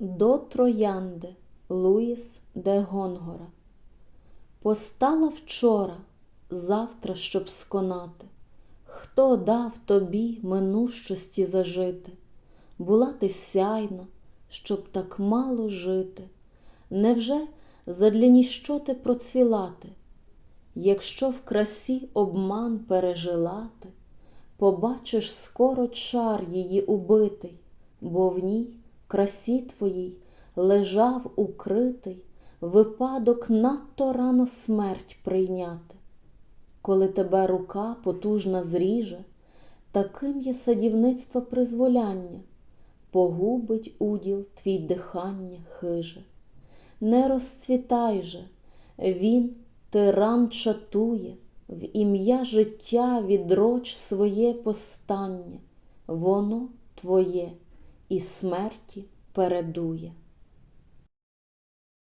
До троянди Луїс де Гонгора Постала вчора, завтра, щоб сконати. Хто дав тобі минущості зажити? Була ти сяйна, щоб так мало жити. Невже задля ніщо ти процвіла ти? Якщо в красі обман пережила ти, побачиш скоро чар її убитий, бо в ній красі твоїй лежав укритий випадок надто рано смерть прийняти. Коли тебе рука потужна зріже, таким є садівництво призволяння, погубить уділ твій дихання хиже. Не розцвітай же, він тиран чатує, в ім'я життя відроч своє постання, воно твоє і смерті передує.